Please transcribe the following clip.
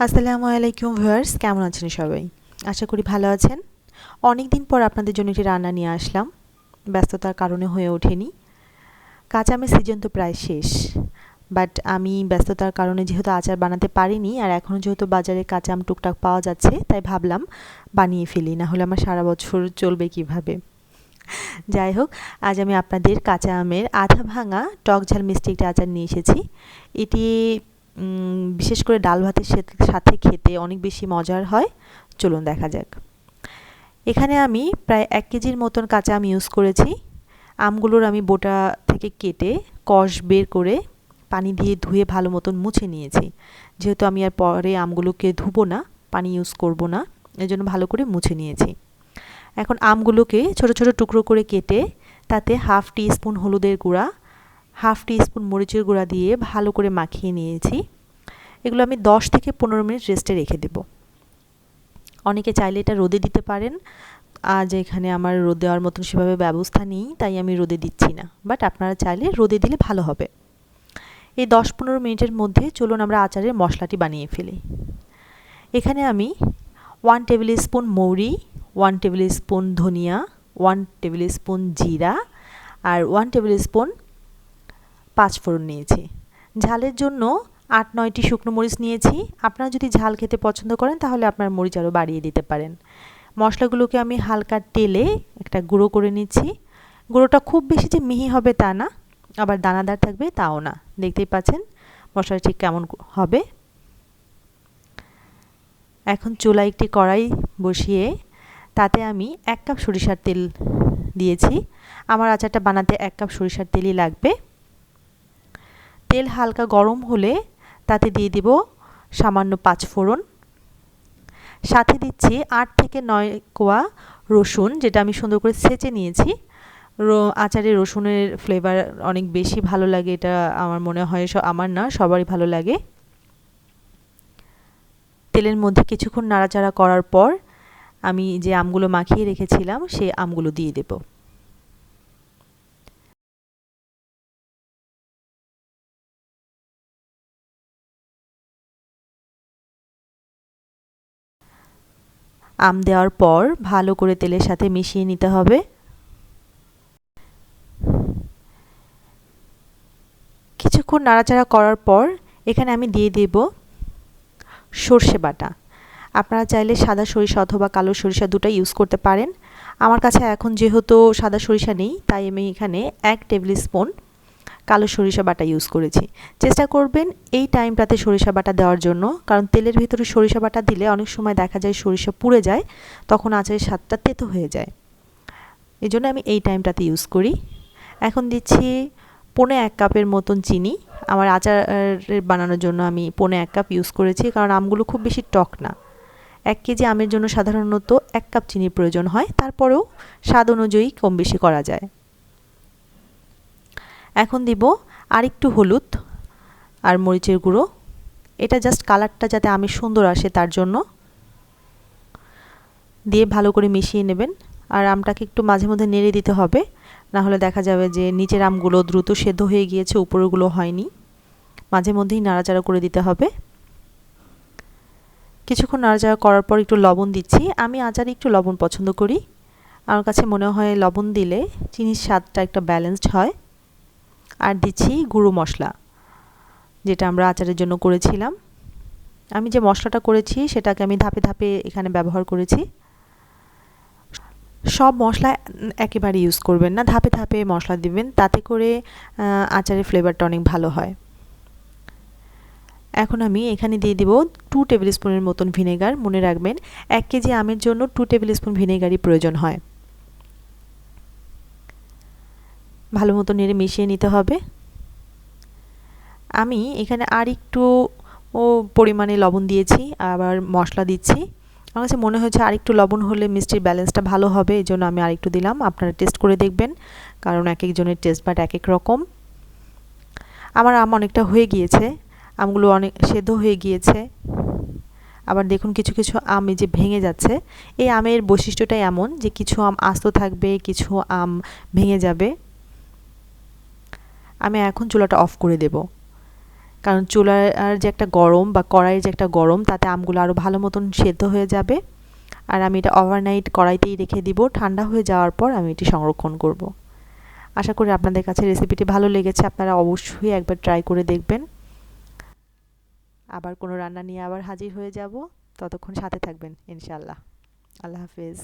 আসসালামু আলাইকুম ভিউয়ার্স, কেমন আছেন সবাই? আশা করি ভালো আছেন। অনেক দিন পর আপনাদের জন্য একটি রান্না নিয়ে আসলাম। ব্যস্ততার কারণে হয়ে ওঠেনি। কাঁচা আমের সিজন তো প্রায় শেষ। বাট আমি ব্যস্ততার কারণে যেহেতু আচার বানাতে পারিনি, আর এখনও যেহেতু বাজারে কাঁচা আম টুকটাক পাওয়া যাচ্ছে, তাই ভাবলাম বানিয়ে ফেলি না হলে আমার সারা বছর চলবে কীভাবে। যাই হোক, আজ আমি আপনাদের কাঁচা আমের আধা ভাঙা টক ঝাল মিষ্টি একটি আচার নিয়ে এসেছি। এটি বিশেষ করে ডাল ভাতের সাথে খেতে অনেক বেশি মজার হয়। চলুন দেখা যাক। এখানে আমি প্রায় এক কেজির মতন কাঁচা আম ইউজ করেছি। আমগুলোর আমি বোটা থেকে কেটে, কষ বের করে পানি দিয়ে ধুয়ে ভালো মতন মুছে নিয়েছি। যেহেতু আমি আর পরে আমগুলোকে ধুবো না, পানি ইউজ করব না, এজন্য ভালো করে মুছে নিয়েছি। এখন আমগুলোকে ছোট ছোট টুকরো করে কেটে তাতে হাফ টি স্পুন হলুদের গুঁড়া হাফ টি স্পুন মরিচের গুঁড়া দিয়ে ভালো করে মাখিয়ে নিয়েছি। এগুলো আমি 10 থেকে পনেরো মিনিট রেস্টে রেখে দেব। অনেকে চাইলে এটা রোদে দিতে পারেন। আজ এখানে আমার রোদ দেওয়ার মতন সেভাবে ব্যবস্থা নেই, তাই আমি রোদে দিচ্ছি না। বাট আপনারা চাইলে রোদে দিলে ভালো হবে। এই দশ পনেরো মিনিটের মধ্যে চলুন আমরা আচারের মশলাটি বানিয়ে ফেলি। এখানে আমি ওয়ান টেবিল স্পুন মৌরি, ওয়ান টেবিল স্পুন ধনিয়া, ওয়ান টেবিল স্পুন জিরা আর ওয়ান টেবিল স্পুন পাঁচফোড়ন নিয়েছি। ঝালের জন্য আট, নয়টি শুকনো মরিচ নিয়েছি। আপনারা যদি ঝাল খেতে পছন্দ করেন, তাহলে আপনার মরিচ আরও বাড়িয়ে দিতে পারেন। মশলাগুলোকে আমি হালকা তেলে একটা গুঁড়ো করে নিচ্ছি। গুঁড়োটা খুব বেশি যে মিহি হবে তা না, আবার দানাদার থাকবে তাও না। দেখতেই পাচ্ছেন মশলা ঠিক কেমন হবে। এখন চুলা একটি কড়াই বসিয়ে তাতে আমি এক কাপ সরিষার তেল দিয়েছি। আমার আচারটা বানাতে এক কাপ সরিষার তেলই লাগবে। তেল হালকা গরম হলে তাতে দিয়ে দিব সামান্য পাঁচ ফোড়ন। সাথে দিচ্ছি আট থেকে নয় কোয়া রসুন, যেটা আমি সুন্দর করে ছেঁচে নিয়েছি। আচারে রসুনের ফ্লেভার অনেক বেশি ভালো লাগে, এটা আমার মনে হয় আমার না, সবারই ভালো লাগে। তেলের মধ্যে কিছুক্ষণ নাড়াচাড়া করার পর আমি যে আমগুলো মাখিয়ে রেখেছিলাম সেই আমগুলো দিয়ে দেবো। আম দেওয়ার পর ভালো করে তেলের সাথে মিশিয়ে নিতে হবে। কিছুক্ষণ নাড়াচাড়া করার পর এখানে আমি দিয়ে দেব সর্ষে বাটা। আপনারা চাইলে সাদা সরিষা অথবা কালো সরিষা দুটো ইউজ করতে পারেন। আমার কাছে এখন যেহেতু সাদা সরিষা নেই, তাই আমি এখানে এক টেবিল স্পুন কালো সরিষা বাটা ইউজ করেছি। চেষ্টা করবেন এই টাইমটাতে সরিষা বাটা দেওয়ার জন্য, কারণ তেলের ভিতরে সরিষা বাটা দিলে অনেক সময় দেখা যায় সরিষা পুড়ে যায়, তখন আচারের স্বাদটা তেতো হয়ে যায়। এই জন্য আমি এই টাইমটাতে ইউজ করি। এখন দিচ্ছি পনে এক কাপের মতন চিনি। আমার আচার বানানোর জন্য আমি পনে এক কাপ ইউজ করেছি, কারণ আমগুলো খুব বেশি টক না। এক কেজি আমের জন্য সাধারণত এক কাপ চিনির প্রয়োজন হয়, তারপরেও স্বাদ অনুযায়ী কম বেশি করা যায়। এখন দিব আরেকটু হলুদ আর মরিচের গুঁড়ো। এটা জাস্ট কালারটা যাতে আমি সুন্দর আসে তার জন্য। দিয়ে ভালো করে মিশিয়ে নেবেন। আর আমটাকে একটু মাঝে মধ্যে নেড়ে দিতে হবে। না হলে দেখা যাবে যে নিচের আমগুলো দ্রুত সেদ্ধ হয়ে গিয়েছে, উপরেগুলো হয়নি। মাঝে মধ্যেই নাড়াচাড়া করে দিতে হবে। কিছুক্ষণ নাড়াচাড়া করার পর একটু লবণ দিচ্ছি। আমি আচারে একটু লবণ পছন্দ করি। আমার কাছে মনে হয় লবণ দিলে চিনির স্বাদটা একটা ব্যালেন্সড হয়। আর দিচ্ছি গুঁড়ো মশলা, যেটা আমরা আচারের জন্য করেছিলাম। আমি যে মশলাটা করেছি, সেটাকে আমি ধাপে ধাপে এখানে ব্যবহার করেছি। সব মশলা একেবারে ইউজ করবেন না, ধাপে ধাপে মশলা দিবেন, তাতে করে আচারের ফ্লেভারটা অনেক ভালো হয়। এখন আমি এখানে দিয়ে দিব টু টেবিল স্পুনের মতন ভিনেগার মনে রাখবেন, এক কেজি আমের জন্য টু টেবিল স্পুন ভিনেগারই প্রয়োজন হয়। ভালো মতো নেড়ে মিশিয়ে নিতে হবে। আমি এখানে আর একটু ও পরিমাণে লবণ দিয়েছি, আবার মশলা দিচ্ছি। আমার কাছে মনে হয়েছে আরেকটু লবণ হলে মিষ্টির ব্যালেন্সটা ভালো হবে, এই জন্য আমি আরেকটু দিলাম। আপনারা টেস্ট করে দেখবেন, কারণ এক একজনের টেস্ট বাট এক এক রকম। আমার আম অনেকটা হয়ে গিয়েছে, আমগুলো অনেক সেদ্ধ হয়ে গিয়েছে। আবার দেখুন কিছু কিছু আম যে ভেঙে যাচ্ছে। এই আমের বৈশিষ্ট্যটাই এমন যে কিছু আম আস্ত থাকবে, কিছু আম ভেঙে যাবে। আমি এখন চুলাটা অফ করে দেব। কারণ চুলার যে একটা গরম বা কড়াইয়ের যে একটা গরম, তাতে আমগুলো আরও ভালো মতন সেদ্ধ হয়ে যাবে। আর আমি এটা ওভারনাইট কড়াইতেই রেখে দিব। ঠান্ডা হয়ে যাওয়ার পর আমি এটি সংরক্ষণ করব। আশা করি আপনাদের কাছে রেসিপিটি ভালো লেগেছে। আপনারা অবশ্যই একবার ট্রাই করে দেখবেন। আবার কোনো রান্না নিয়ে আবার হাজির হয়ে যাব। ততক্ষণ সাথে থাকবেন ইনশাল্লাহ আল্লাহ হাফেজ।